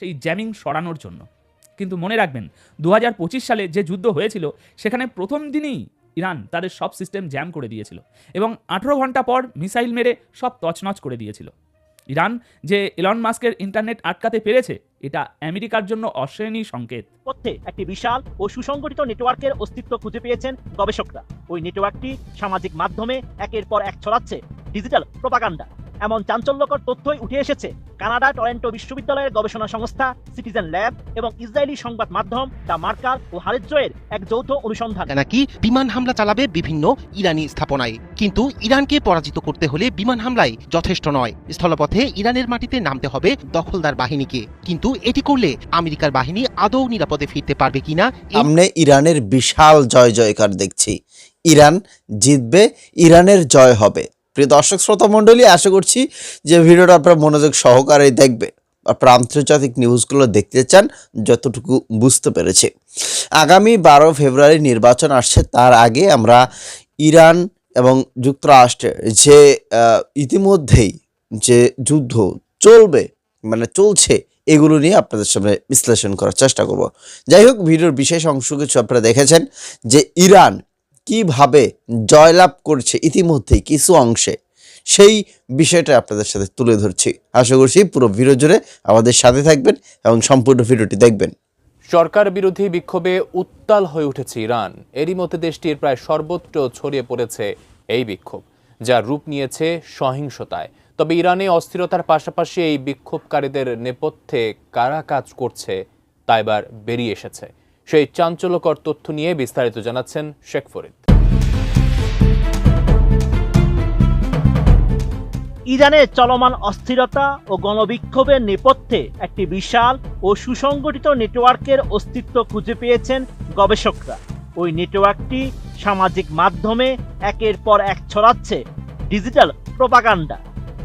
সেই জ্যামিং সরানোর জন্য। কিন্তু মনে রাখবেন দু হাজার পঁচিশ সালে যে যুদ্ধ হয়েছিল, সেখানে প্রথম দিনই ইরান তাদের সব সিস্টেম জ্যাম করে দিয়েছিল এবং আঠেরো ঘণ্টা পর মিসাইল মেরে সব তছনছ করে দিয়েছিল। ইরান যে এলন মাস্কের ইন্টারনেট আটকাতে পেরেছে, এটা আমেরিকার জন্য অশ্রেণী সংকেত। পথে একটি বিশাল ও সুসংগঠিত নেটওয়ার্কের অস্তিত্ব খুঁজে পেয়েছেন গবেষকরা। ওই নেটওয়ার্কটি সামাজিক মাধ্যমে একের পর এক ছড়াচ্ছে, ডিজিটাল প্রপাগান্ডা। এমন চাঞ্চল্যকর তথ্যই উঠে এসেছে কানাডা টরেন্টো বিশ্ববিদ্যালয়ের গবেষণা সংস্থা সিটিজেন ল্যাব এবং ইসরায়েলি সংবাদ মাধ্যম দ্য মার্কার ও হারিজ্রয়ের এক যৌথ অনুসন্ধান। নাকি বিমান হামলা চালাবে বিভিন্ন ইরানি স্থাপনায়। কিন্তু ইরানকে পরাজিত করতে হলে বিমান হামলায় যথেষ্ট নয়। স্থলপথে ইরানের মাটিতে নামতে হবে দখলদার বাহিনীকে। কিন্তু এটি করলে আমেরিকার বাহিনী আদৌ নিরাপদে ফিরতে পারবে কিনা সামনে ইরানের বিশাল জয় জয়কার দেখছি। ইরান জিতবে ইরানের জয় হবে। প্রিয় দর্শক, শ্রোতা মণ্ডলী, আশা করছি যে ভিডিওটা আপনারা মনোযোগ সহকারে দেখবে আপনারা আন্তর্জাতিক নিউজগুলো দেখতে চান যতটুকু বুঝতে পেরেছে। আগামী বারো ফেব্রুয়ারি নির্বাচন আসছে, তার আগে আমরা ইরান এবং যুক্তরাষ্ট্রের যে ইতিমধ্যেই যে যুদ্ধ চলবে মানে চলছে, এগুলো নিয়ে আপনাদের সামনে বিশ্লেষণ করার চেষ্টা করব। যাই হোক, ভিডিওর বিশেষ অংশ কিছু আপনারা দেখেছেন যে ইরান কীভাবে জয়লাভ করছে ইতিমধ্যেই কিছু অংশে, সেই বিষয়টা আপনাদের সাথে তুলে ধরছি। আশা করছি পুরো ভিডিও জুড়ে আমাদের সাথে থাকবেন এবং সম্পূর্ণ ভিডিওটি দেখবেন। সরকার বিরোধী বিক্ষোভে উত্তাল হয়ে উঠেছে ইরান। এরই মধ্যে দেশটির প্রায় সর্বত্র ছড়িয়ে পড়েছে এই বিক্ষোভ, যা রূপ নিয়েছে সহিংসতায়। তবে ইরানে অস্থিরতার পাশাপাশি এই বিক্ষোভকারীদের নেপথ্যে কারা কাজ করছে তা এবার বেরিয়ে এসেছে। সেই চাঞ্চল্যকর তথ্য নিয়ে বিস্তারিত জানাচ্ছেন শেখ ফরিদ। ইরানের চলমান অস্থিরতা ও গণবিক্ষোভের নেপথ্যে একটি বিশাল ও সুসংগঠিত নেটওয়ার্কের অস্তিত্ব খুঁজে পেয়েছেন গবেষকরা। ওই নেটওয়ার্কটি সামাজিক মাধ্যমে একের পর এক ছড়াচ্ছে ডিজিটাল প্রপাগান্ডা।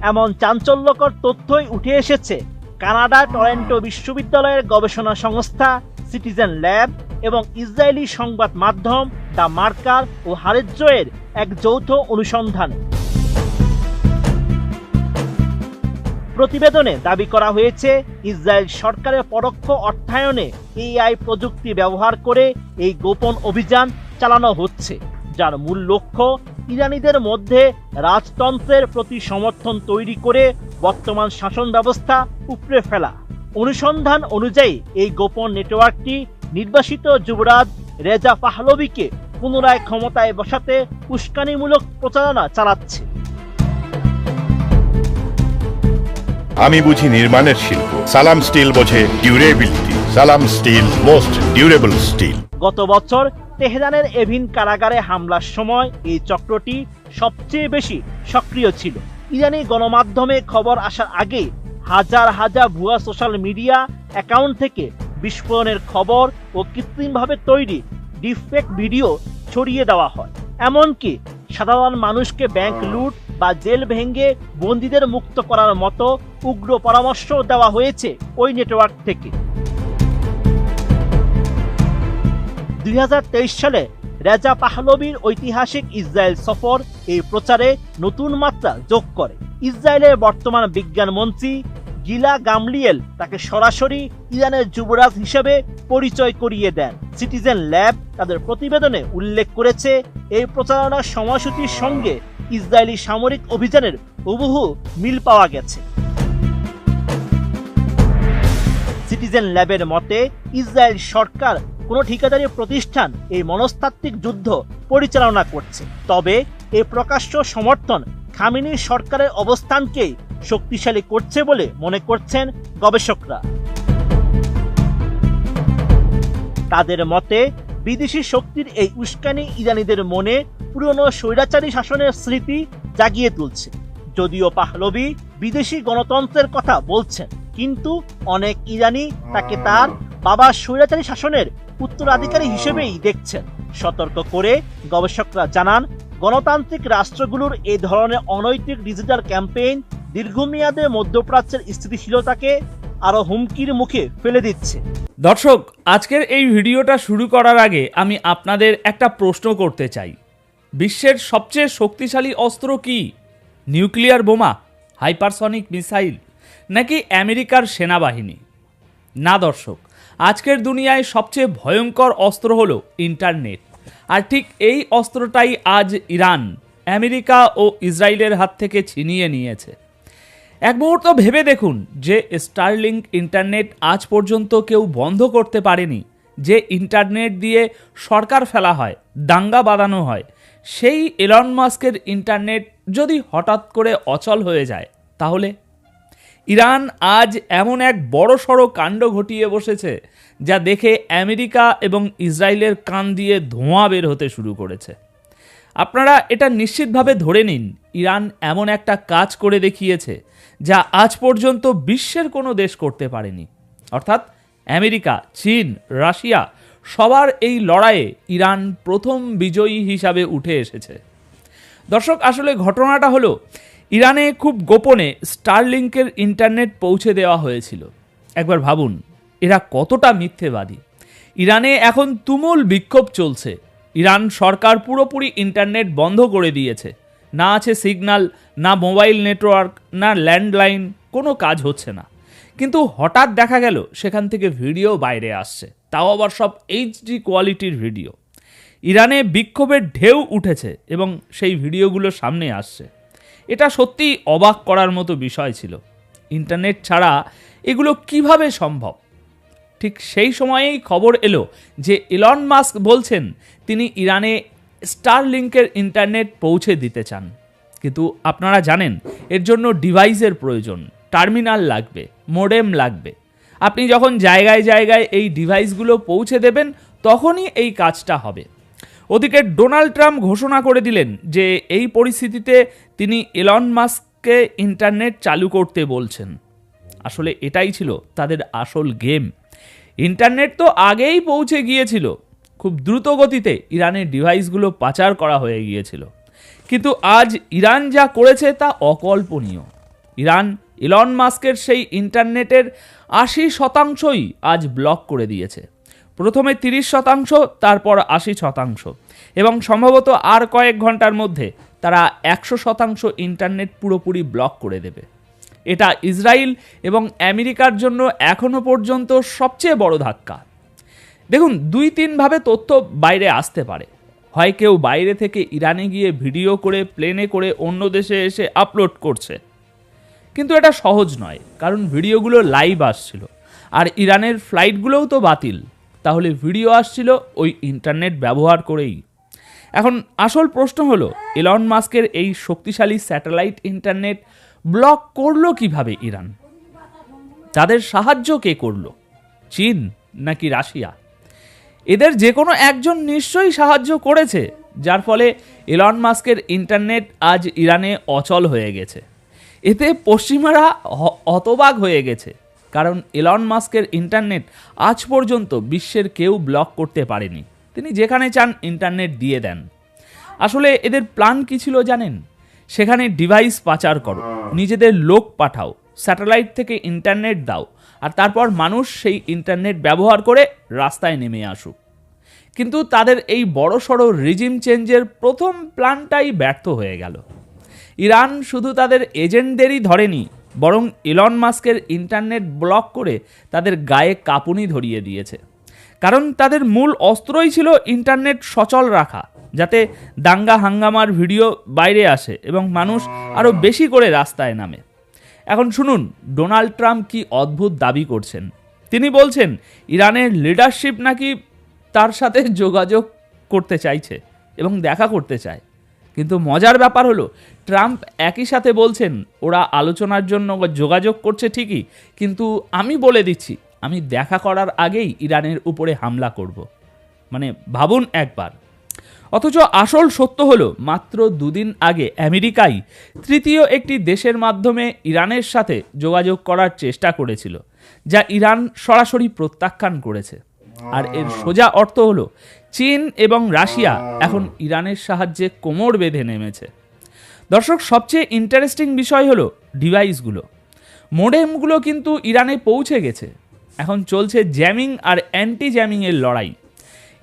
এমন চাঞ্চল্যকর তথ্যই উঠে এসেছে কানাডা টরেন্টো বিশ্ববিদ্যালয়ের গবেষণা সংস্থা সিটিজেন ল্যাব এবং ইসরায়েলি সংবাদ মাধ্যম দ্য মার্কার ও হারেজ্রয়ের এক যৌথ অনুসন্ধানে। প্রতিবেদনে দাবি করা হয়েছে, ইসরায়েল সরকারের পরোক্ষ অর্থায়নে এআই প্রযুক্তি ব্যবহার করে এই গোপন অভিযান চালানো হচ্ছে, যার মূল লক্ষ্য ইরানিদের মধ্যে রাজতন্ত্রের প্রতি সমর্থন তৈরি করে বর্তমান শাসন ব্যবস্থা উপড়ে ফেলা। অনুসন্ধান অনুযায়ী, এই গোপন নেটওয়ার্কটি নির্বাসিত যুবরাজ রেজা পাহলবিকে পুনরায় ক্ষমতায় বসাতে উস্কানিমূলক প্রচারণা চালাচ্ছে। আমি বুঝি নির্মাণের শিল্প। সালাম স্টিল বোঝে ডিউরেবিলিটি সালাম স্টিল মোস্ট ডিউরেবল স্টিল গত বছর তেহরানের এভিন কারাগারে হামলার সময় এই চক্রটি সবচেয়ে বেশি সক্রিয় ছিল। ইরানি গণমাধ্যমে খবর আসার আগে হাজার হাজার ভুয়া সোশ্যাল মিডিয়া অ্যাকাউন্ট থেকে বিস্ফোরণের খবর ও কৃত্রিমভাবে তৈরি ডিফেক্ট ভিডিও ছড়িয়ে দেওয়া হয়। এমনকি সাধারণ মানুষকে ব্যাংক লুট বা জেল ভেঙে বন্দীদের মুক্ত করার মতো উগ্র পরামর্শ দেওয়া হয়েছে ওই নেটওয়ার্ক থেকে। দুই হাজার তেইশ সালে রেজা পাহলবির ঐতিহাসিক ইসরায়েল সফর এই প্রচারে নতুন মাত্রা যোগ করে। ইসরায়েলের বর্তমান বিজ্ঞান মন্ত্রী গিলা গামলিয়েল তাকে সরাসরি ইরানের যুবরাজ হিসেবে পরিচয় করিয়ে দেন। সিটিজেন ল্যাব তাদের প্রতিবেদনে উল্লেখ করেছে, এই প্রচারণার সময়সূচির সঙ্গে ইসরায়েলি সামরিক অভিযানের হুবহু মিল পাওয়া গেছে। সিটিজেন ল্যাবের মতে, ইসরায়েল সরকার কোনো ঠিকাদারি প্রতিষ্ঠান এই মনস্তাত্ত্বিক যুদ্ধ পরিচালনা করছে। তবে এই প্রকাশ্য সমর্থন খামিনি সরকারের অবস্থানকেই শক্তিশালী করছে বলে মনে করছেন গবেষকরা। তাদের মতে, বিদেশি শক্তির এই উস্কানি ইরানিদের মনে পুরনো স্বৈরাচারী শাসনের স্মৃতি জাগিয়ে তুলছে। যদিও পাহলবি বিদেশি গণতন্ত্রের কথা বলছেন, কিন্তু অনেক ইরানি তাকে তার বাবার স্বৈরাচারী শাসনের উত্তরাধিকারী হিসেবেই দেখছেন। সতর্ক করে গবেষকরা জানান, গণতান্ত্রিক রাষ্ট্রগুলোর এই ধরনের অনৈতিক ডিজিটাল ক্যাম্পেইন দীর্ঘমেয়াদে মধ্যপ্রাচ্যের স্থিতিশীলতাকে আরও হুমকির মুখে ফেলে দিচ্ছে। দর্শক, আজকের এই ভিডিওটা শুরু করার আগে আমি আপনাদের একটা প্রশ্ন করতে চাই। বিশ্বের সবচেয়ে শক্তিশালী অস্ত্র কি? নিউক্লিয়ার বোমা, হাইপারসনিক মিসাইল, নাকি আমেরিকার সেনাবাহিনী? না দর্শক, আজকের দুনিয়ায় সবচেয়ে ভয়ঙ্কর অস্ত্র হলো ইন্টারনেট। আর ঠিক এই অস্ত্রটাই আজ ইরান, আমেরিকা ও ইসরায়েলের হাত থেকে ছিনিয়ে নিয়েছে। এক মুহূর্ত ভেবে দেখুন যে স্টারলিংক ইন্টারনেট আজ পর্যন্ত কেউ বন্ধ করতে পারেনি, যে ইন্টারনেট দিয়ে সরকার ফেলা হয়, দাঙ্গা বাঁধানো হয়। সেই এলন মাস্কের ইন্টারনেট যদি হঠাৎ করে অচল হয়ে যায়, তাহলে? ইরান আজ এমন এক বড় সড়ো কাণ্ড ঘটিয়ে বসেছে, যা দেখে আমেরিকা এবং ইসরায়েলের কান দিয়ে ধোঁয়া বের হতে শুরু করেছে। আপনারা এটা নিশ্চিতভাবে ধরে নিন, ইরান এমন একটা কাজ করে দেখিয়েছে যা আজ পর্যন্ত বিশ্বের কোনো দেশ করতে পারেনি। অর্থাৎ আমেরিকা, চীন, রাশিয়া সবার এই লড়াইয়ে ইরান প্রথম বিজয়ী হিসাবে উঠে এসেছে। দর্শক, আসলে ঘটনাটা হলো, ইরানে খুব গোপনে স্টারলিংকের ইন্টারনেট পৌঁছে দেওয়া হয়েছিল। একবার ভাবুন, এরা কতটা মিথ্যেবাদী? ইরানে এখন তুমুল বিক্ষোভ চলছে। ইরান সরকার পুরোপুরি ইন্টারনেট বন্ধ করে দিয়েছে। না আছে সিগন্যাল না মোবাইল নেটওয়ার্ক, না ল্যান্ডলাইন, কোনো কাজ হচ্ছে না। কিন্তু হঠাৎ দেখা গেল, সেখান থেকে ভিডিও বাইরে আসছে। তাও আবার সব এইচডি কোয়ালিটির ভিডিও। ইরানে বিক্ষোভের ঢেউ উঠেছে এবং সেই ভিডিওগুলো সামনে আসছে। এটা সত্যিই অবাক করার মতো বিষয় ছিল। ইন্টারনেট ছাড়া এগুলো কীভাবে সম্ভব? ঠিক সেই সময়েই খবর এলো যে ইলন মাস্ক বলছেন, তিনি ইরানে স্টারলিংকের ইন্টারনেট পৌঁছে দিতে চান। কিন্তু আপনারা জানেন, এর জন্য ডিভাইসের প্রয়োজন। টার্মিনাল লাগবে, মোডেম লাগবে। আপনি যখন জায়গায় জায়গায় এই ডিভাইসগুলো পৌঁছে দেবেন, তখনই এই কাজটা হবে। ওদিকে ডোনাল্ড ট্রাম্প ঘোষণা করে দিলেন যে এই পরিস্থিতিতে তিনি এলন মাস্ককে ইন্টারনেট চালু করতে বলছেন। আসলে এটাই ছিল তাদের আসল গেম। ইন্টারনেট তো আগেই পৌঁছে গিয়েছিল। খুব দ্রুত গতিতে ইরানের ডিভাইসগুলো পাচার করা হয়ে গিয়েছিল। কিন্তু আজ ইরান যা করেছে তা অকল্পনীয়। ইরান ইলন মাস্কের সেই ইন্টারনেটের আশি শতাংশই আজ ব্লক করে দিয়েছে। প্রথমে তিরিশ শতাংশ, তারপর আশি শতাংশ। এবং সম্ভবত আর কয়েক ঘণ্টার মধ্যে তারা একশো শতাংশ ইন্টারনেট পুরোপুরি ব্লক করে দেবে। এটা ইসরায়েল এবং আমেরিকার জন্য এখনও পর্যন্ত সবচেয়ে বড় ধাক্কা। দেখুন, দুই তিনভাবে তথ্য বাইরে আসতে পারে। হয় কেউ বাইরে থেকে ইরানে গিয়ে ভিডিও করে, প্লেনে করে অন্য দেশে এসে আপলোড করছে। কিন্তু এটা সহজ নয়, কারণ ভিডিওগুলো লাইভ আসছিল। আর ইরানের ফ্লাইটগুলোও তো বাতিল। তাহলে ভিডিও আসছিল ওই ইন্টারনেট ব্যবহার করেই। এখন আসল প্রশ্ন হলো, এলন মাস্কের এই শক্তিশালী স্যাটেলাইট ইন্টারনেট ব্লক করল কীভাবে ইরান? তাদের সাহায্য কে করল? চীন নাকি রাশিয়া? এদের যে কোনো একজন নিশ্চয়ই সাহায্য করেছে, যার ফলে এলন মাস্কের ইন্টারনেট আজ ইরানে অচল হয়ে গেছে। এতে পশ্চিমারা হতবাক হয়ে গেছে, কারণ এলন মাস্কের ইন্টারনেট আজ পর্যন্ত বিশ্বের কেউ ব্লক করতে পারেনি। তিনি যেখানে চান ইন্টারনেট দিয়ে দেন। আসলে এদের প্ল্যান কি ছিল জানেন? সেখানে ডিভাইস পাচার করো। নিজেদের লোক পাঠাও। স্যাটেলাইট থেকে ইন্টারনেট দাও। আর তারপর মানুষ সেই ইন্টারনেট ব্যবহার করে রাস্তায় নেমে আসুক। কিন্তু তাদের এই বড় সড়ো রিজিম চেঞ্জের প্রথম প্ল্যানটাই ব্যর্থ হয়ে গেল। ইরান শুধু তাদের এজেন্টদেরই ধরেনি বরং ইলন মাস্কের ইন্টারনেট ব্লক করে তাদের গায়ে কাঁপুনি ধরিয়ে দিয়েছে। কারণ তাদের মূল অস্ত্রই ছিল ইন্টারনেট সচল রাখা, যাতে দাঙ্গা হাঙ্গামার ভিডিও বাইরে আসে এবং মানুষ আরও বেশি করে রাস্তায় নামে। এখন শুনুন, ডোনাল্ড ট্রাম্প কি অদ্ভুত দাবি করছেন? তিনি বলছেন, ইরানের লিডারশিপ নাকি তার সাথে যোগাযোগ করতে চাইছে এবং দেখা করতে চায়। কিন্তু মজার ব্যাপার হলো, ট্রাম্প একই সাথে বলছেন, ওরা আলোচনার জন্য যোগাযোগ করছে ঠিকই, কিন্তু আমি বলে দিচ্ছি আমি দেখা করার আগেই ইরানের উপরে হামলা করব। মানে ভাবুন একবার। অথচ আসল সত্য হলো মাত্র দুদিন আগে আমেরিকাই তৃতীয় একটি দেশের মাধ্যমে ইরানের সাথে যোগাযোগ করার চেষ্টা করেছিল যা ইরান সরাসরি প্রত্যাখ্যান করেছে। আর এর সোজা অর্থ হলো চীন এবং রাশিয়া এখন ইরানের সাহায্যে কোমর বেঁধে নেমেছে। দর্শক সবচেয়ে ইন্টারেস্টিং বিষয় হলো ডিভাইসগুলো মোডেমগুলো কিন্তু ইরানে পৌঁছে গেছে। এখন চলছে জ্যামিং আর অ্যান্টি জ্যামিংয়ের লড়াই।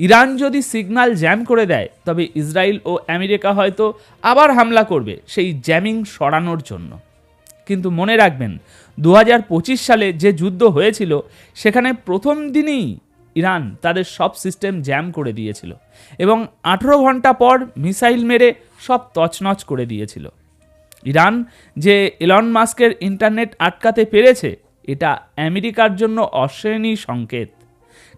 ইরান যদি সিগন্যাল জ্যাম করে দেয়, তবে ইসরায়েল ও আমেরিকা হয়তো আবার হামলা করবে সেই জ্যামিং সরানোর জন্য। কিন্তু মনে রাখবেন দু হাজার পঁচিশ সালে যে যুদ্ধ হয়েছিল, সেখানে প্রথম দিনই ইরান তাদের সব সিস্টেম জ্যাম করে দিয়েছিল এবং আঠেরো ঘণ্টা পর মিসাইল মেরে সব তছনছ করে দিয়েছিল। ইরান যে এলন মাস্কের ইন্টারনেট আটকাতে পেরেছে এটা আমেরিকার জন্য অশ্রেণী সংকেত।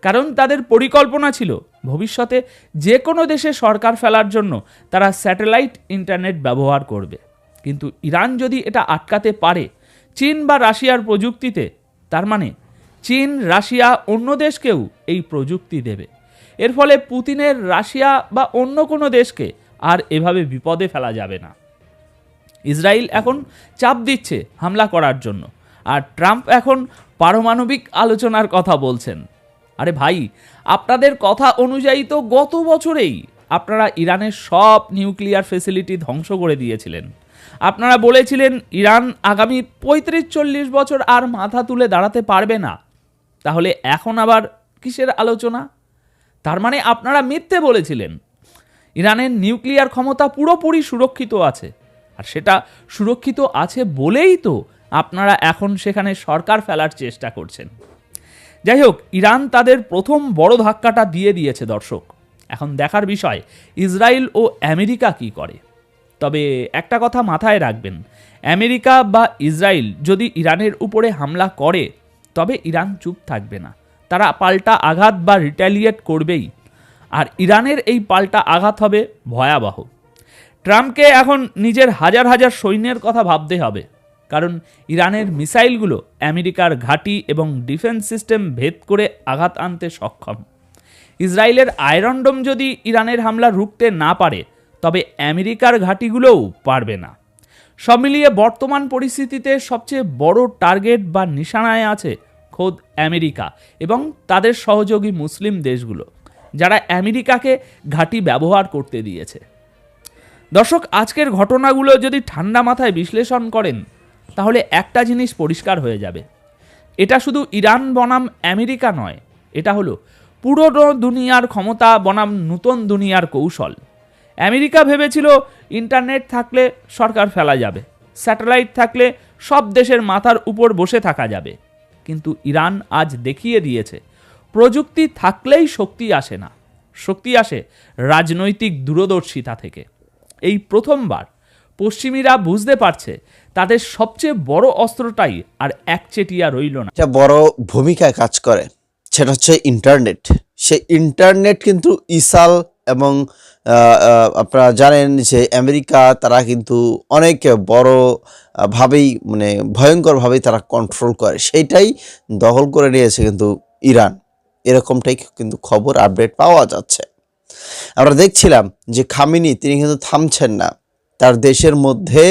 কারণ তাদের পরিকল্পনা ছিল, ভবিষ্যতে যে কোনো দেশে সরকার ফেলার জন্য তারা স্যাটেলাইট ইন্টারনেট ব্যবহার করবে। কিন্তু ইরান যদি এটা আটকাতে পারে, চীন বা রাশিয়ার প্রযুক্তিতে, তার মানে চীন, রাশিয়া অন্য দেশকেও এই প্রযুক্তি দেবে। এর ফলে পুতিনের রাশিয়া বা অন্য কোনো দেশকে আর এভাবে বিপদে ফেলা যাবে না। ইসরায়েল এখন চাপ দিচ্ছে হামলা করার জন্য। আর ট্রাম্প এখন পারমাণবিক আলোচনার কথা বলছেন। আরে ভাই, আপনাদের কথা অনুযায়ী তো গত বছরেই আপনারা ইরানের সব নিউক্লিয়ার ফেসিলিটি ধ্বংস করে দিয়েছিলেন। আপনারা বলেছিলেন, ইরান আগামী পঁয়ত্রিশ চল্লিশ বছর আর মাথা তুলে দাঁড়াতে পারবে না। তাহলে এখন আবার কিসের আলোচনা? তার মানে আপনারা মিথ্যে বলেছিলেন। ইরানের নিউক্লিয়ার ক্ষমতা পুরোপুরি সুরক্ষিত আছে। আর সেটা সুরক্ষিত আছে বলেই তো আপনারা এখন সেখানে সরকার ফেলার চেষ্টা করছেন। যাই হোক, ইরান তাদের প্রথম বড় ধাক্কাটা দিয়ে দিয়েছে দর্শক। এখন দেখার বিষয়, ইসরায়েল ও আমেরিকা কি করে? তবে একটা কথা মাথায় রাখবেন, আমেরিকা বা ইসরায়েল যদি ইরানের উপরে হামলা করে, তবে ইরান চুপ থাকবে না। তারা পাল্টা আঘাত বা রিটালিয়েট করবেই। আর ইরানের এই পাল্টা আঘাত হবে ভয়াবহ। ট্রাম্পকে এখন নিজের হাজার হাজার সৈন্যের কথা ভাবতে হবে। কারণ ইরানের মিসাইলগুলো আমেরিকার ঘাঁটি এবং ডিফেন্স সিস্টেম ভেদ করে আঘাত আনতে সক্ষম। ইসরায়েলের আয়রনডোম যদি ইরানের হামলা রুখতে না পারে, তবে আমেরিকার ঘাঁটিগুলোও পারবে না। সব মিলিয়ে বর্তমান পরিস্থিতিতে সবচেয়ে বড় টার্গেট বা নিশানায় আছে খোদ আমেরিকা এবং তাদের সহযোগী মুসলিম দেশগুলো, যারা আমেরিকাকে ঘাঁটি ব্যবহার করতে দিয়েছে। দর্শক, আজকের ঘটনাগুলো যদি ঠান্ডা মাথায় বিশ্লেষণ করেন তাহলে একটা জিনিস পরিষ্কার হয়ে যাবে। এটা শুধু ইরান বনাম আমেরিকা নয়, এটা হলো পুরনো দুনিয়ার ক্ষমতা বনাম নূতন দুনিয়ার কৌশল। আমেরিকা ভেবেছিল ইন্টারনেট থাকলে সরকার ফেলা যাবে, স্যাটেলাইট থাকলে সব দেশের মাথার উপর বসে থাকা যাবে। কিন্তু ইরান আজ দেখিয়ে দিয়েছে, প্রযুক্তি থাকলেই শক্তি আসে না, শক্তি আসে রাজনৈতিক দূরদর্শিতা থেকে। এই প্রথমবার পশ্চিমীরা বুঝতে পারছে, তাদের সবচেয়ে বড় অস্ত্রটাই আর একচেটিয়া রইল না। একটা বড় ভূমিকায় কাজ করে, সেটা হচ্ছে ইন্টারনেট। সে ইন্টারনেট কিন্তু ইসাল এবং আপনারা জানেন যে আমেরিকা, তারা কিন্তু অনেক বড় ভাবেই মানে ভয়ঙ্করভাবেই তারা কন্ট্রোল করে। সেইটাই দখল করে নিয়েছে কিন্তু ইরান। এরকমটাই কিন্তু খবর আপডেট পাওয়া যাচ্ছে। আমরা দেখছিলাম যে খামিনি, তিনি কিন্তু থামছেন না। তার দেশের মধ্যে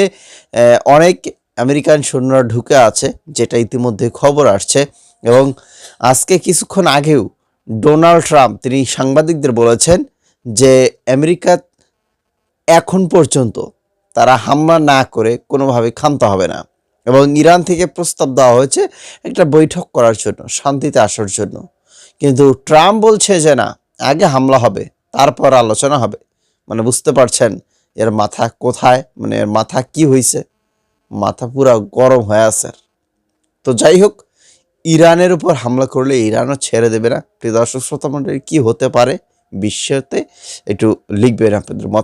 অনেক আমেরিকান সৈন্যরা ঢুকে আছে, যেটা ইতিমধ্যে খবর আসছে। এবং আজকে কিছুক্ষণ আগেও ডোনাল্ড ট্রাম্প, তিনি সাংবাদিকদের বলেছেন যে আমেরিকা এখন পর্যন্ত তারা হামলা না করে কোনোভাবে ক্ষান্ত হবে না। এবং ইরান থেকে প্রস্তাব দেওয়া হয়েছে একটা বৈঠক করার জন্য, শান্তিতে আসার জন্য। কিন্তু ট্রাম্প বলছে যে না, আগে হামলা হবে, তারপর আলোচনা হবে। মানে বুঝতে পারছেন এর মাথা কোথায়? মানে এর মাথা কি হয়েছে মাথা পুরা গরম হয়ে আছে। তো যাই হোক, ইরানের উপর হামলা করলে ইরানও ছেড়ে দেবে না। প্রিয় দর্শক, শ্রোতা মণ্ডলী কি হতে পারে? বিশ্বতে একটু লিখবেন আপনাদের মত